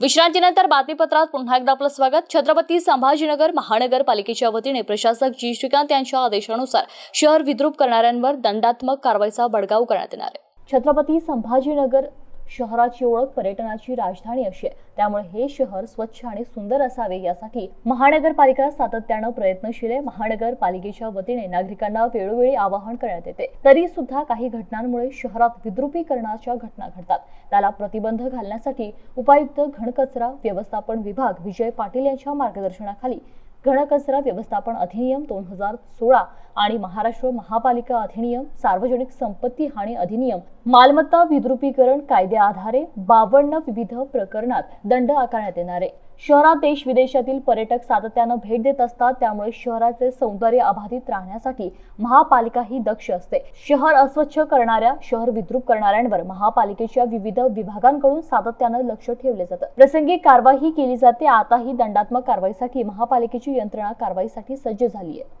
विश्रांतीनंतर बातमीपत्रात पुन्हा एकदा आपलं स्वागत. छत्रपती संभाजीनगर महानगरपालिकेच्या वतीने प्रशासक जी. श्रीकांत यांच्या आदेशानुसार शहर विद्रूप करणाऱ्यांवर दंडात्मक कारवाईचा बडगाव करण्यात येणार आहे. छत्रपती संभाजीनगर शहराची ओळख पर्यटनाची राजधानी अशी आहे त्यामुळे हे शहर स्वच्छ आणि सुंदर असावे यासाठी महानगरपालिका सातत्यानं प्रयत्नशील आहे. महानगरपालिकेच्या वतीने नागरिकांना वेळोवेळी आवाहन करण्यात येते. तरी सुद्धा काही घटनांमुळे शहरात विद्रुपीकरणाच्या घटना घडतात. त्याला प्रतिबंध घालण्यासाठी उपायुक्त घनकचरा व्यवस्थापन विभाग विजय पाटील यांच्या मार्गदर्शनाखाली घनकचरा व्यवस्थापन अधिनियम दोन हजार सोळा आणि महाराष्ट्र महापालिका अधिनियम सार्वजनिक संपत्ती हानी अधिनियम मालमत्ता विद्रुपीकरण कायद्याआधारे बावन्न विविध प्रकरणात दंड आकारण्यात येणार आहे. शहरात देश विदेशातील पर्यटक सातत्यानं भेट देत असतात त्यामुळे शहराचे सौंदर्य अबाधित राहण्यासाठी महापालिका ही दक्ष असते. शहर अस्वच्छ करणाऱ्या शहर विद्रुप करणाऱ्यांवर महापालिकेच्या विविध विभागांकडून सातत्यानं लक्ष ठेवले जातं. प्रसंगी कारवाई केली जाते आताही दंडात्मक कारवाईसाठी महापालिकेची यंत्रणा कारवाईसाठी सज्ज झाली आहे